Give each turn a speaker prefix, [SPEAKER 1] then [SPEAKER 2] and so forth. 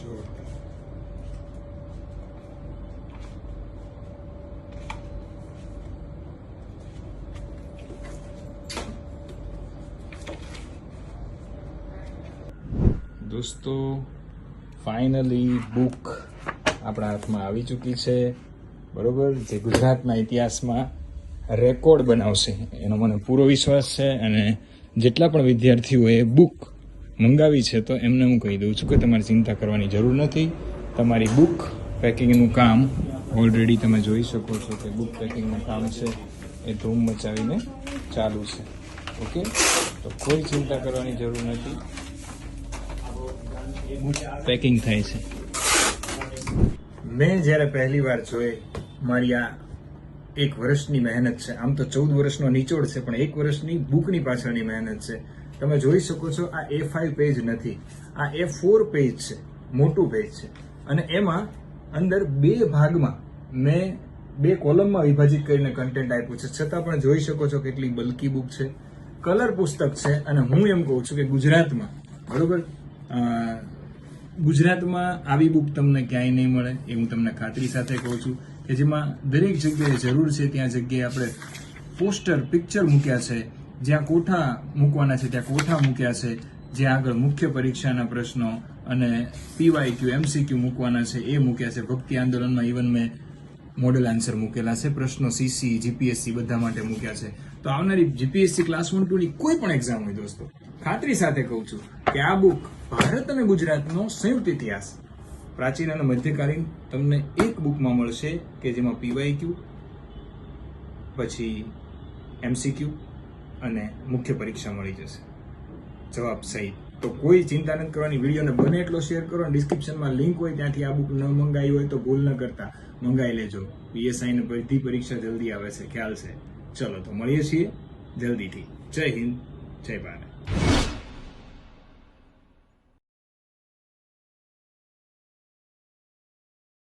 [SPEAKER 1] જોરદાર દોસ્તો finally book આપણા હાથમાં આવી ચૂકી છે. બરાબર? જે ગુજરાતના ઇતિહાસમાં રેકોર્ડ બનાવશે, એનો મને પૂરો વિશ્વાસ છે અને જેટલા પણ વિદ્યાર્થીઓએ બુક મંગાવી છે, તો એમને હું કહી દઉં છું કે તમારે ચિંતા કરવાની જરૂર નથી. તમારી બુક પેકિંગનું કામ ઓલરેડી તમે જોઈ શકો છો કે બુક પેકિંગનું કામ છે. એ ધૂમ મચાવીને ચાલુ છે. ઓકે તો કોઈ ચિંતા કરવાની જરૂર નથી. બુક પેકિંગ થાય છે. મેં જ્યારે પહેલી વાર જોઈ, મારી આ એક વર્ષની મહેનત છે. આમ તો ચૌદ વર્ષનો નિચોડ છે, પણ એક વર્ષની બુકની પાછળની મહેનત છે. તમે જોઈ શકો છો આ એ ફાઈવ પેજ નથી. આ એ ફોર પેજ છે, મોટું પેજ છે. અને એમાં અંદર બે ભાગમાં મેં બે કોલમમાં વિભાજિત કરીને કન્ટેન્ટ આપ્યું છે. છતાં પણ જોઈ શકો છો કેટલી બલ્કી બુક છે. કલર પુસ્તક છે અને હું એમ કહું છું કે ગુજરાતમાં, બરોબર? ગુજરાતમાં આવી બુક તમને ક્યાંય નહીં મળે એ હું તમને ખાતરી સાથે કહું છું કે જેમાં દરેક જગ્યાએ જરૂર છે ત્યાં જગ્યાએ આપણે પોસ્ટર પિક્ચર મૂક્યા છે. જ્યાં કોઠા મૂકવાના છે, ત્યાં કોઠા મૂક્યા છે, જ્યાં આગળ મુખ્ય પરીક્ષાના પ્રશ્નો અને પીવાય ક્યુ એમસીક્યુ મૂકવાના છે, એ મૂક્યા છે. ભક્તિ આંદોલનમાં ઇવન મેં મોડેલ આન્સર મૂકેલા છે. પ્રશ્નો સીસી જીપીએસસી બધા માટે મૂક્યા છે. તો આવનારી જીપીએસસી ક્લાસ વન ટુ ની કોઈ પણ એક્ઝામ હોય દોસ્તો, ખાતરી સાથે કહું છું કે આ બુક ભારત અને ગુજરાતનો સંયુક્ત ઇતિહાસ. પ્રાચીન અને મધ્યકાલીન તમને એક બુકમાં મળશે કે જેમાં પીવાય ક્યુ પછી એમસીક્યુ અને મુખ્ય પરીક્ષા મળી જશે. જવાબ સહિત. તો કોઈ ચિંતા નથી કરવાની. વિડીયોને બને એટલો શેર કરો અને ડિસ્ક્રિપ્શનમાં લિંક હોય ત્યાંથી આ બુક ન મંગાવી હોય તો ભૂલ ન કરતા. મંગાવી લેજો. પીએસઆઈને બધી પરીક્ષા જલ્દી આવે છે. ખ્યાલ છે. ચલો તો મળીએ છીએ જલ્દીથી. જય હિન્દ. જય ભારત.